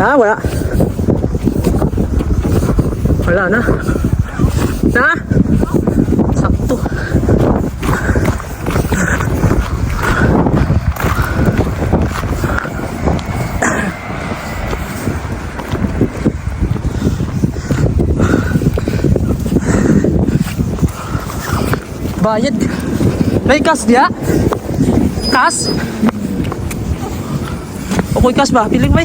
Ha? Wala. Wala na. Na? Sakto. Bayad. May kas dia? Kas? Okay kas ba? Piling may.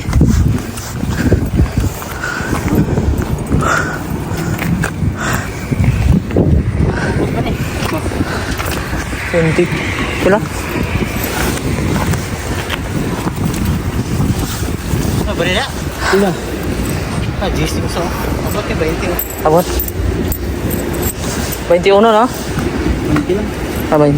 Twenty. Pila? Ah, berada? Pila? Ah, jis yung so. Apa ke 20? Abot. 21 no? 20 lang. Ah, 20.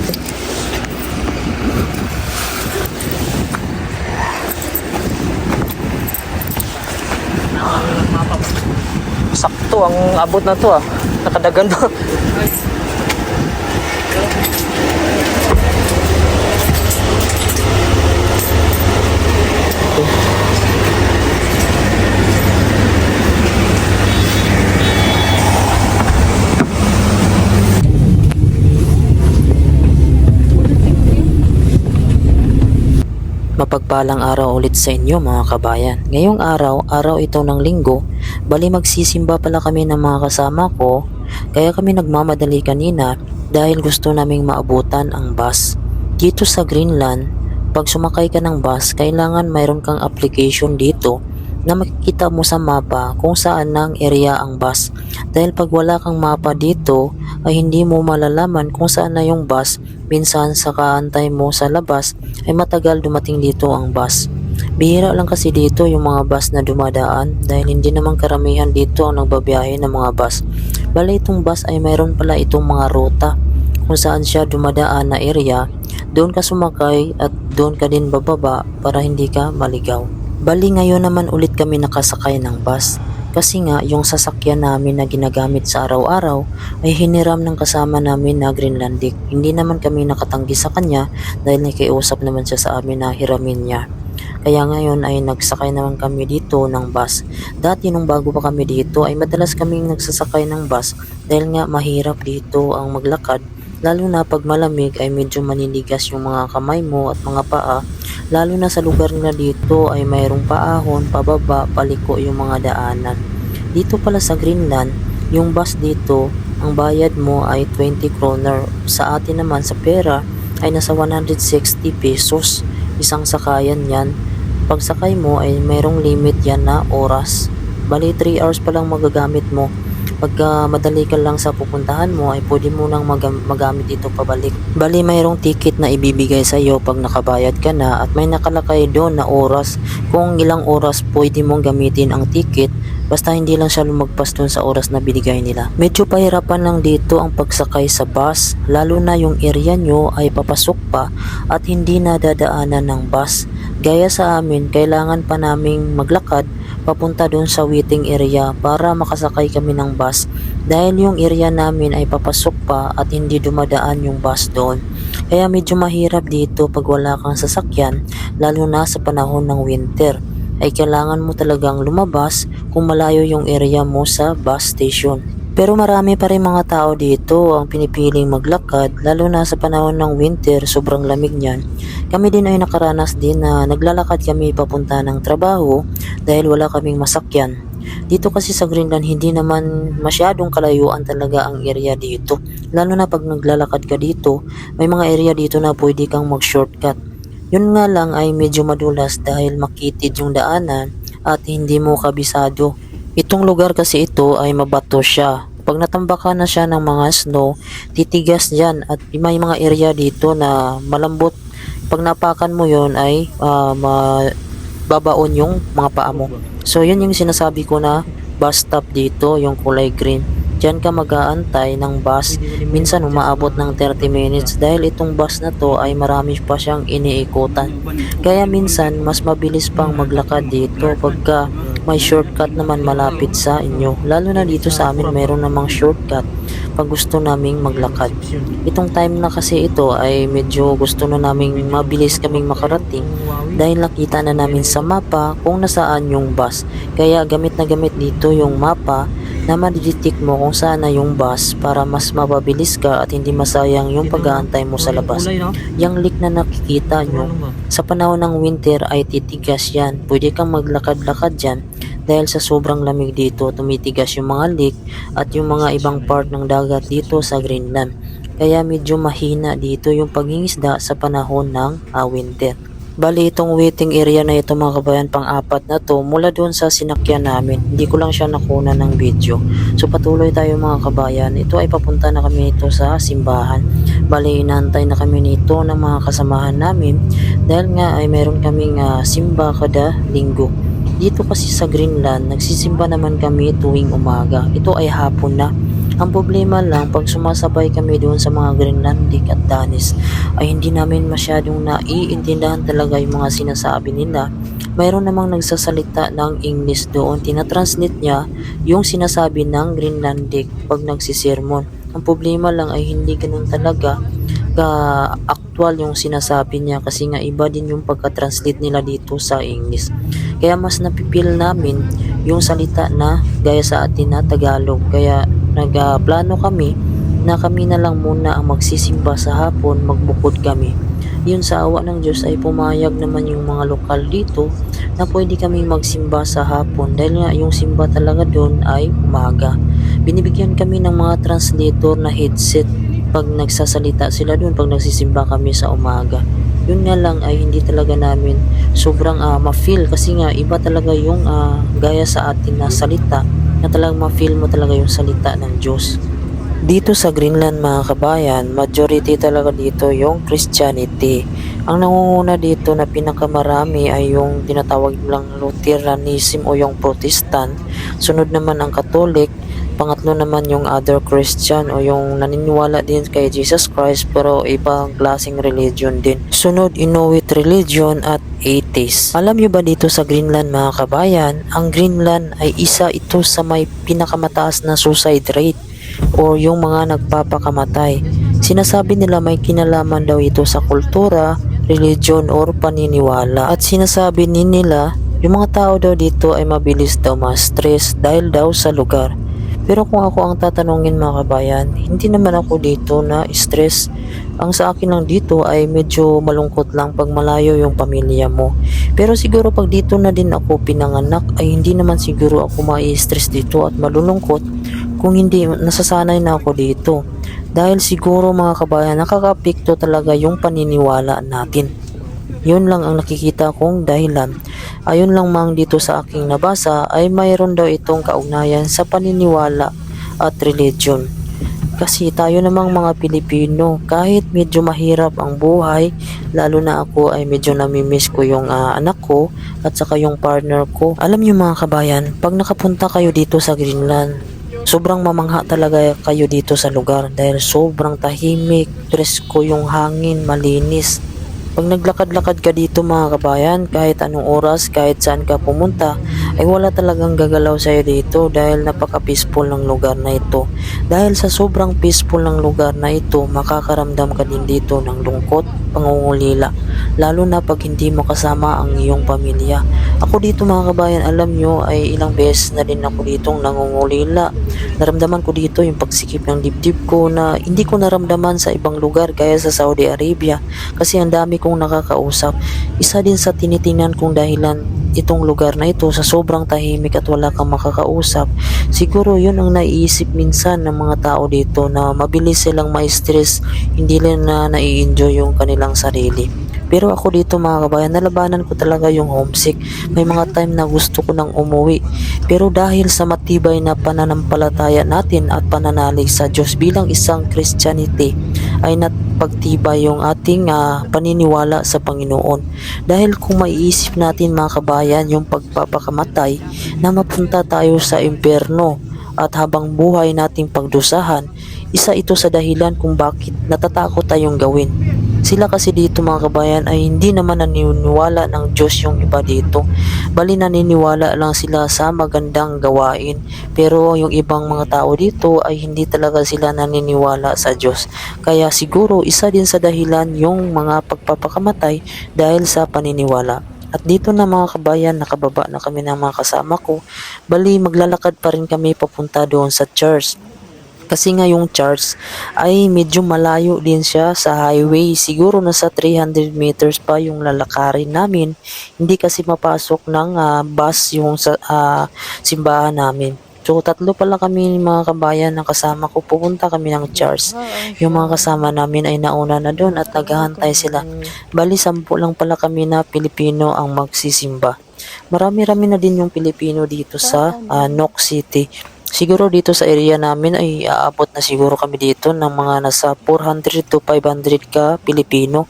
Sakto ang abot na to ah. Nakadagan ba? Mapagpalang araw ulit sa inyo mga kabayan. Ngayong araw, araw ito ng linggo, bali magsisimba pala kami ng mga kasama ko, kaya kami nagmamadali kanina dahil gusto naming maabutan ang bus. Dito sa Greenland, pag sumakay ka ng bus, kailangan mayroon kang application dito na makikita mo sa mapa kung saan ng area ang bus. Dahil pag wala kang mapa dito, ay hindi mo malalaman kung saan na yung bus. Minsan sa kaantay mo sa labas ay matagal dumating dito ang bus. Bihira lang kasi dito yung mga bus na dumadaan dahil hindi naman karamihan dito ang nagbabiyahe ng mga bus. Bala itong bus ay mayroon pala itong mga ruta kung saan siya dumadaan na area. Doon ka sumakay at doon ka din bababa para hindi ka maligaw. Bali ngayon naman ulit kami nakasakay ng bus. Kasi nga yung sasakyan namin na ginagamit sa araw-araw ay hiniram ng kasama namin na Greenlandic. Hindi naman kami nakatanggi sa kanya dahil nakiusap naman siya sa amin na hiramin niya. Kaya ngayon ay nagsakay naman kami dito ng bus. Dati nung bago pa kami dito ay madalas kaming nagsasakay ng bus dahil nga mahirap dito ang maglakad. Lalo na pag malamig ay medyo maninigas yung mga kamay mo at mga paa. Lalo na sa lugar na dito ay mayroong paahon, pababa, paliko yung mga daanan. Dito pala sa Greenland, yung bus dito, ang bayad mo ay 20 kroner. Sa atin naman sa pera ay nasa 160 pesos. Isang sakayan yan. Pag sakay mo ay mayroong limit yan na oras. Bali 3 hours pa lang magagamit mo. Pagka madali ka lang sa pupuntahan mo ay pwede mo nang magam- magamit ito pabalik. Bali mayroong ticket na ibibigay sa iyo pag nakabayad ka na at may nakalakay doon na oras kung ilang oras pwede mong gamitin ang ticket basta hindi lang siya lumagpas doon sa oras na binigay nila. Medyo pahirapan lang dito ang pagsakay sa bus lalo na yung area nyo ay papasok pa at hindi na dadaanan ng bus. Gaya sa amin, kailangan pa naming maglakad papunta doon sa waiting area para makasakay kami ng bus dahil yung area namin ay papasok pa at hindi dumadaan yung bus doon. Kaya medyo mahirap dito pag wala kang sasakyan lalo na sa panahon ng winter ay kailangan mo talagang lumabas kung malayo yung area mo sa bus station. Pero marami pa rin mga tao dito ang pinipiling maglakad lalo na sa panahon ng winter sobrang lamig niyan. Kami din ay nakaranas din na naglalakad kami papunta ng trabaho dahil wala kaming masakyan. Dito kasi sa Greenland hindi naman masyadong kalayuan talaga ang area dito. Lalo na pag naglalakad ka dito, may mga area dito na pwede kang mag-shortcut. Yun nga lang ay medyo madulas dahil makitid yung daanan at hindi mo kabisado. Itong lugar kasi ito ay mabato siya. Pag natambakan na siya ng mga snow, titigas dyan at may mga area dito na malambot. Pag napakan mo yon ay ah, mababaon yung mga paa mo. So yun yung sinasabi ko na bus stop dito, yung kulay green. Diyan ka mag-aantay ng bus. Minsan umaabot ng 30 minutes dahil itong bus na to ay marami pa siyang iniikutan. Kaya minsan mas mabilis pang maglakad dito pagka may shortcut naman malapit sa inyo. Lalo na dito sa amin mayroon namang shortcut pag gusto naming maglakad. Itong time na kasi ito ay medyo gusto na naming mabilis kaming makarating dahil nakita na namin sa mapa kung nasaan yung bus. Kaya gamit na gamit dito yung mapa na madidetect mo kung saan na yung bus para mas mapabilis ka at hindi masayang yung pag-aantay mo sa labas. Yung leak na nakikita nyo, Ano sa panahon ng winter ay titigas yan. Pwede kang maglakad-lakad dyan dahil sa sobrang lamig dito, tumitigas yung mga leak at yung mga ibang part ng dagat dito sa Greenland. Kaya medyo mahina dito yung pangingisda sa panahon ng ah, winter. Bali itong waiting area na ito mga kabayan pang-apat na to mula doon sa sinakyan namin. Hindi ko lang siya nakuna ng video. So patuloy tayo mga kabayan. Ito ay papunta na kami ito sa simbahan. Bali inantay na kami nito ng mga kasamahan namin dahil nga ay meron kaming ah, simba kada linggo. Dito kasi sa Greenland, nagsisimba naman kami tuwing umaga. Ito ay hapon na. Ang problema lang, pag sumasabay kami doon sa mga Greenlandic at Danis, ay hindi namin masyadong naiintindihan talaga yung mga sinasabi nila. Mayroon namang nagsasalita ng English doon, tinatranslate niya yung sinasabi ng Greenlandic pag nagsisermon. Ang problema lang ay hindi ganun talaga ka-actual yung sinasabi niya kasi nga iba din yung pagka-translate nila dito sa English. Kaya mas napipil namin yung salita na gaya sa atin na Tagalog. Kaya nagplano kami na kami na lang muna ang magsisimba sa hapon, magbukod kami. Yun sa awa ng Diyos ay pumayag naman yung mga lokal dito na pwede kaming magsimba sa hapon dahil nga yung simba talaga doon ay umaga. Binibigyan kami ng mga translator na headset pag nagsasalita sila doon pag nagsisimba kami sa umaga. Yun nga lang ay hindi talaga namin sobrang ah, ma-feel kasi nga iba talaga yung ah, gaya sa atin na salita na talagang ma-feel mo talaga yung salita ng Diyos. Dito sa Greenland mga kabayan, majority talaga dito yung Christianity. Ang nangunguna dito na pinakamarami ay yung tinatawag lang Lutheranism o yung Protestant. Sunod naman ang Catholic. Pangatlo naman yung other Christian o yung naniniwala din kay Jesus Christ pero ibang klaseng religion din. Sunod Inuit religion at atheist. Alam nyo ba dito sa Greenland mga kabayan, ang Greenland ay isa ito sa may pinakamataas na suicide rate o yung mga nagpapakamatay. Sinasabi nila may kinalaman daw ito sa kultura, religion or paniniwala. At sinasabi din nila yung mga tao daw dito ay mabilis daw ma-stress dahil daw sa lugar. Pero kung ako ang tatanungin mga kabayan, hindi naman ako dito na stress. Ang sa akin lang dito ay medyo malungkot lang pag malayo yung pamilya mo. Pero siguro pag dito na din ako pinanganak ay hindi naman siguro ako mai-stress dito at malulungkot kung hindi nasasanay na ako dito. Dahil siguro mga kabayan nakakapikto talaga yung paniniwala natin. Yun lang ang nakikita kong dahilan. Ayun lang mang dito sa aking nabasa ay mayroon daw itong kaugnayan sa paniniwala at religion. Kasi tayo namang mga Pilipino, kahit medyo mahirap ang buhay, lalo na ako ay medyo namimiss ko yung ah, anak ko at saka yung partner ko. Alam niyo mga kabayan, pag nakapunta kayo dito sa Greenland, sobrang mamangha talaga kayo dito sa lugar dahil sobrang tahimik, presko yung hangin, malinis. Pag naglakad-lakad ka dito mga kabayan, kahit anong oras, kahit saan ka pumunta, ay wala talagang gagalaw sa'yo dito dahil napaka-peaceful ng lugar na ito. Dahil sa sobrang peaceful ng lugar na ito, makakaramdam ka din dito ng lungkot, pangungulila, lalo na pag hindi mo kasama ang iyong pamilya. Ako dito mga kabayan, alam nyo ay ilang beses na din ako ditong nangungulila. Naramdaman ko dito yung pagsikip ng dibdib ko na hindi ko naramdaman sa ibang lugar gaya sa Saudi Arabia kasi ang dami kong nakakausap. Isa din sa tinitingnan kong dahilan itong lugar na ito sa sobrang tahimik at wala kang makakausap. Siguro yun ang naiisip minsan ng mga tao dito na mabilis silang ma-stress, hindi lang na nai-enjoy yung kanilang sarili. Pero ako dito mga kabayan, nalabanan ko talaga yung homesick. May mga time na gusto ko nang umuwi. Pero dahil sa matibay na pananampalataya natin at pananalig sa Diyos bilang isang Christianity, ay napagtibay yung ating ah, paniniwala sa Panginoon. Dahil kung maiisip natin mga kabayan yung pagpapakamatay na mapunta tayo sa impyerno at habang buhay nating pagdusahan, isa ito sa dahilan kung bakit natatakot tayong gawin. Sila kasi dito mga kabayan ay hindi naman naniniwala ng Diyos yung iba dito. Bali naniniwala lang sila sa magandang gawain. Pero yung ibang mga tao dito ay hindi talaga sila naniniwala sa Diyos. Kaya siguro isa din sa dahilan yung mga pagpapakamatay dahil sa paniniwala. At dito na mga kabayan, nakababa na kami ng mga kasama ko. Bali, maglalakad pa rin kami papunta doon sa church. Kasi nga yung church ay medyo malayo din siya sa highway. Siguro nasa 300 meters pa yung lalakarin namin. Hindi kasi mapasok ng ah, bus yung sa ah, simbahan namin. So tatlo pala kami mga kabayan na kasama ko. Pupunta kami ng church. Yung mga kasama namin ay nauna na doon at naghahantay sila. Bali, sampu lang pala kami na Pilipino ang magsisimba. Marami-rami na din yung Pilipino dito sa ah, Noc City. Siguro dito sa area namin ay aabot na siguro kami dito ng mga nasa 400 to 500 ka Pilipino.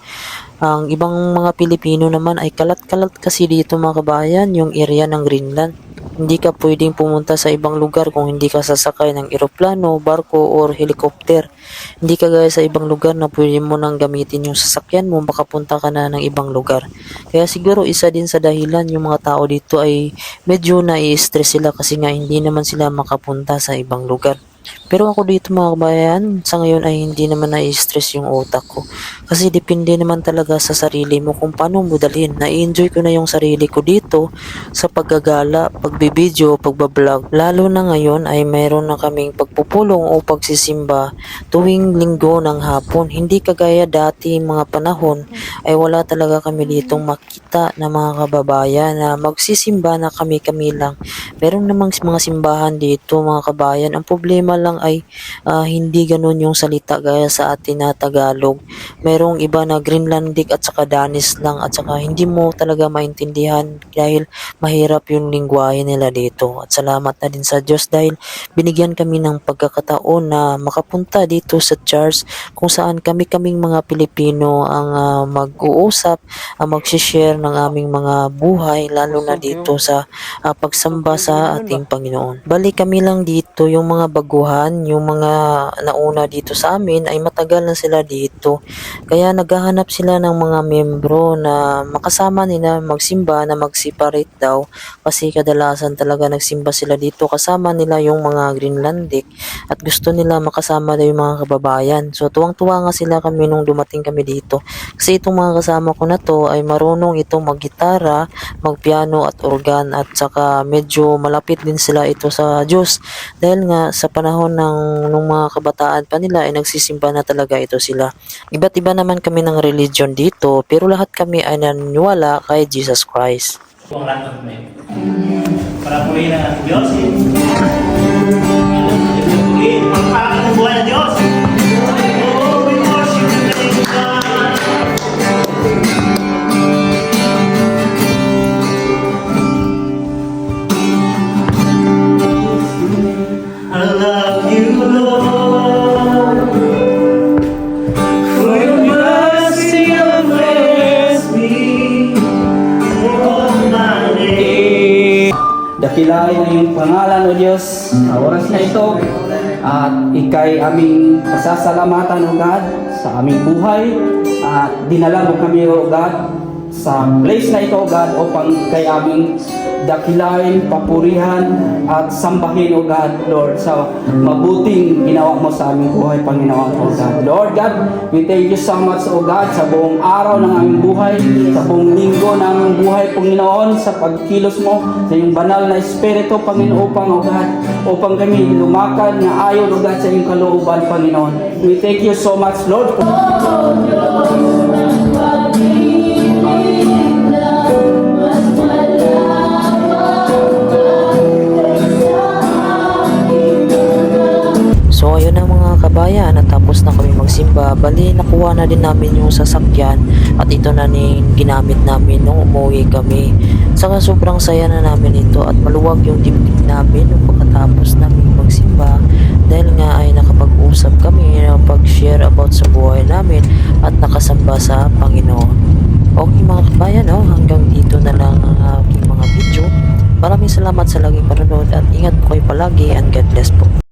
Ang ibang mga Pilipino naman ay kalat-kalat kasi dito mga kabayan, yung area ng Greenland. Hindi ka pwedeng pumunta sa ibang lugar kung hindi ka sasakay ng eroplano, barko, or helicopter. Hindi ka gaya sa ibang lugar na pwede mo nang gamitin yung sasakyan mo, makapunta ka na ng ibang lugar. Kaya siguro isa din sa dahilan yung mga tao dito ay medyo nai-stress sila kasi nga hindi naman sila makapunta sa ibang lugar. Pero ako dito mga kabayan, sa ngayon ay hindi naman na-stress yung utak ko. Kasi depende naman talaga sa sarili mo kung paano mo dalhin. Na-enjoy ko na yung sarili ko dito sa paggagala, pagbibideo, pagbablog. Lalo na ngayon ay mayroon na kaming pagpupulong o pagsisimba tuwing linggo ng hapon. Hindi kagaya dati mga panahon ay wala talaga kami ditong makita na mga kababayan na magsisimba na kami-kami lang. Meron namang mga simbahan dito mga kabayan. Ang problema lang ay ah, hindi ganun yung salita gaya sa atin na Tagalog. Merong iba na Greenlandic at saka Danish lang at saka hindi mo talaga maintindihan dahil mahirap yung lingwahe nila dito. At salamat na din sa Diyos dahil binigyan kami ng pagkakataon na makapunta dito sa church kung saan kami-kaming mga Pilipino ang ah, mag-uusap, ang mag-share ng aming mga buhay lalo na dito sa ah, pagsamba sa ating Panginoon. Bali kami lang dito, yung mga baguhan, yung mga nauna dito sa amin ay matagal na sila dito. Kaya naghahanap sila ng mga membro na makasama nila magsimba na mag-separate daw kasi kadalasan talaga nagsimba sila dito kasama nila yung mga Greenlandic at gusto nila makasama daw yung mga kababayan. So tuwang-tuwa nga sila kami nung dumating kami dito. Kasi itong mga kasama ko na to ay marunong itong maggitara, magpiano at organ at saka medyo malapit din sila ito sa Diyos dahil nga sa panahon ng nung mga kabataan pa nila ay nagsisimba na talaga ito sila. Iba't iba naman kami ng religion dito pero lahat kami ay naniniwala kay Jesus Christ. Para purihin ang Diyos. Purihin, pagpapalaki ng buhay ng Diyos. Ikay aming pasasalamatan o God sa aming buhay. At dinala mo kami o God sa place na ito o God upang kay aming dakilain, papurihan, at sambahin, O God, Lord, sa mabuting ginawa mo sa aming buhay, Panginoon, O God. Lord God, we thank you so much, O God, sa buong araw ng aming buhay, sa buong linggo ng aming buhay, Panginoon, sa pagkilos mo, sa iyong banal na Espiritu, Panginoon, O God, upang kami lumakad na ayon, O God, sa iyong kalooban, Panginoon. We thank you so much, Lord. So ayun na mga kabayan, natapos na kami magsimba. Bali, nakuha na din namin yung sasakyan at ito na rin ginamit namin nung umuwi kami. Saka sobrang saya na namin ito at maluwag yung dibdib namin nung pagkatapos namin magsimba dahil nga ay nakapag-usap kami na pag-share about sa buhay namin at nakasamba sa Panginoon. Okay mga kabayan, no? hanggang dito na lang ang aking mga video. Maraming salamat sa laging panonood at ingat po kayo palagi and God bless po.